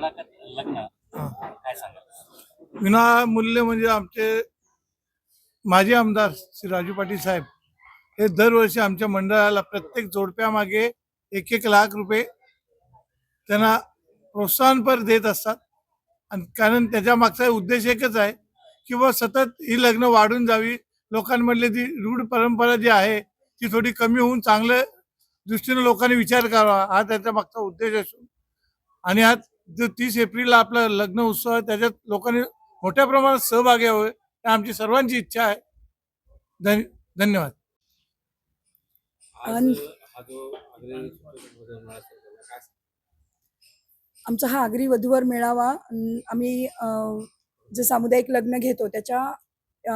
लग्न काय विनामूल्य म्हणजे आमचे माजी आमदार श्री राजू पाटील साहेब हे दरवर्षी आमच्या मंडळाला प्रत्येक जोडप्यामागे एक एक लाख रुपये त्यांना प्रोत्साहनपर देत असतात. आणि कारण त्याच्या मागचा उद्देश एकच आहे की बुवा सतत ही लग्न वाढून जावी. लोकांमधली जी रूढ परंपरा जी आहे ती थोडी कमी होऊन चांगल्या दृष्टीने लोकांनी विचार करावा. हा त्याच्या मागचा उद्देश असून. आणि आज जो तीस एप्रिलला आपला लग्न उत्सव आहे त्याच्यात लोकांनी मोठ्या प्रमाणात सहभागी व्हावे आमची सर्वांची इच्छा आहे. धन धन्यवाद. आमचा हा आगरी वधूवर मेळावा आम्ही जे सामुदायिक लग्न घेतो त्याच्या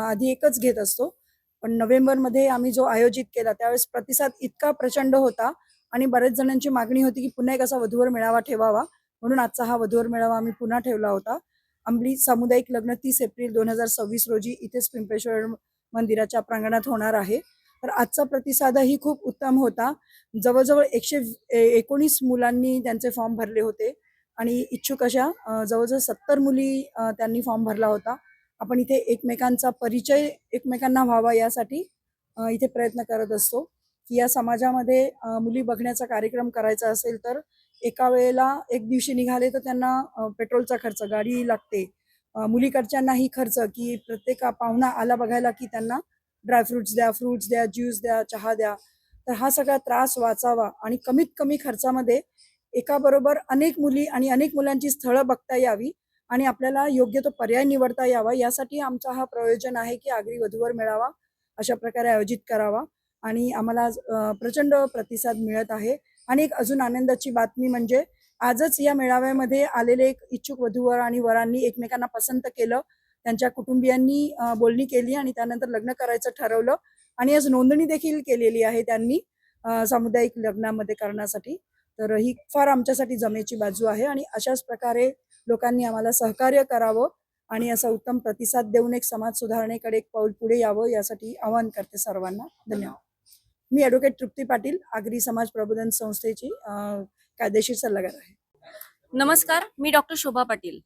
आधी एकच घेत असतो. पण नोव्हेंबरमध्ये आम्ही जो आयोजित केला त्यावेळेस प्रतिसाद इतका प्रचंड होता आणि बऱ्याच जणांची मागणी होती की पुन्हा एक असा वधूवर मेळावा ठेवावा. म्हणून आजचा हा वधूवर मेळावा आम्ही पुन्हा ठेवला होता. आंबली सामुदायिक लग्न तीस एप्रिल दोन हजार सव्वीस रोजी इथेच पिंपेश्वर मंदिराच्या प्रांगणात होणार आहे. तर आजचा प्रतिसादही खूप उत्तम होता. जवळजवळ एकशे एकोणीस मुलांनी त्यांचे फॉर्म भरले होते. आणि इच्छुक अशा जवळजवळ सत्तर मुली त्यांनी फॉर्म भरला होता. आपण इथे एकमेकांचा परिचय एकमेकांना व्हावा यासाठी इथे प्रयत्न करत असतो. की या समाजामध्ये मुली बघण्याचा कार्यक्रम करायचा असेल तर एका वेळेला एक दिवशी निघाले तर त्यांना पेट्रोलचा खर्च गाडी लागते. मुलीकडच्यांनाही खर्च की प्रत्येक पाहुणा आला बघायला की त्यांना ड्रायफ्रुट्स द्या फ्रुट्स द्या ज्यूस द्या चहा द्या. तर हा सगळा त्रास वाचावा आणि कमीत कमी खर्चामध्ये एकाबरोबर अनेक मुली आणि अनेक मुलांची स्थळं बघता यावी आणि आपल्याला योग्य तो पर्याय निवडता यावा. यासाठी आमचा हा प्रयोजन आहे की आगरी वधूवर मिळावा अशा प्रकारे आयोजित करावा आणि आम्हाला प्रचंड प्रतिसाद मिळत आहे. आणि एक अजून आनंदाची बातमी म्हणजे आजच या मेळाव्यामध्ये आलेले एक इच्छुक वधूवर आणि वरांनी एकमेकांना पसंत केलं. त्यांच्या कुटुंबियांनी बोलणी केली आणि त्यानंतर लग्न करायचं ठरवलं. आणि आज नोंदणी देखील केलेली आहे त्यांनी सामुदायिक लग्नामध्ये करण्यासाठी. तर ही फार आमच्यासाठी जमेची बाजू आहे आणि अशाच प्रकारे लोकांनी आम्हाला सहकार्य करावं आणि असा उत्तम प्रतिसाद देऊन एक समाज सुधारणेकडे एक पाऊल पुढे यावं यासाठी आवाहन करते सर्वांना. धन्यवाद. मी ॲडव्होकेट तृप्ती पाटील आगरी समाज प्रबोधन संस्थेची कायदेशीर सल्लागार आहे. नमस्कार मी डॉक्टर शोभा पाटील.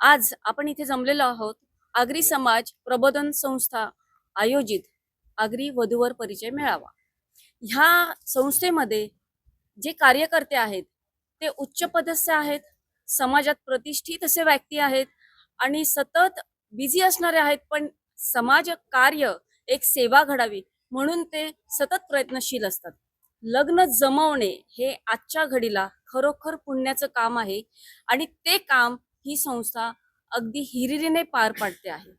आज आपण इथे जमलेलो आहोत आगरी समाज प्रबोधन संस्था आयोजित आगरी वधूवर परिचय मेळावा. ह्या संस्थेमध्ये जे कार्यकर्ते आहेत ते उच्च पदस्थ आहेत समाजात प्रतिष्ठित असे व्यक्ती आहेत आणि सतत बिझी असणारे आहेत पण समाज कार्य एक सेवा घडावी म्हणून ते सतत प्रयत्नशील असतात. लग्न जमवणे हे आजच्या घडीला खरोखर पुण्याचं काम आहे आणि ते काम ही संस्था अगदी हिरिरीने पार पाडते आहे.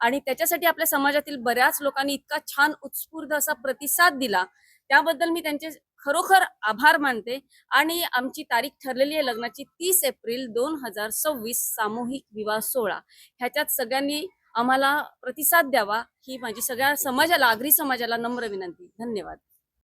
आणि त्याच्यासाठी आपल्या समाजातील बऱ्याच लोकांनी इतका छान उत्स्फूर्त असा प्रतिसाद दिला त्याबद्दल मी त्यांचे खरोखर आभार मानते आणि आमची तारीख ठरलेली आहे लग्नाची तीस एप्रिल दोन हजार सव्वीस सामूहिक विवाह सोहळा. ह्याच्यात सगळ्यांनी आम्हाला प्रतिसाद द्यावा ही माझी सगळ्या समाजाला आगरी समाजाला नम्र विनंती. धन्यवाद.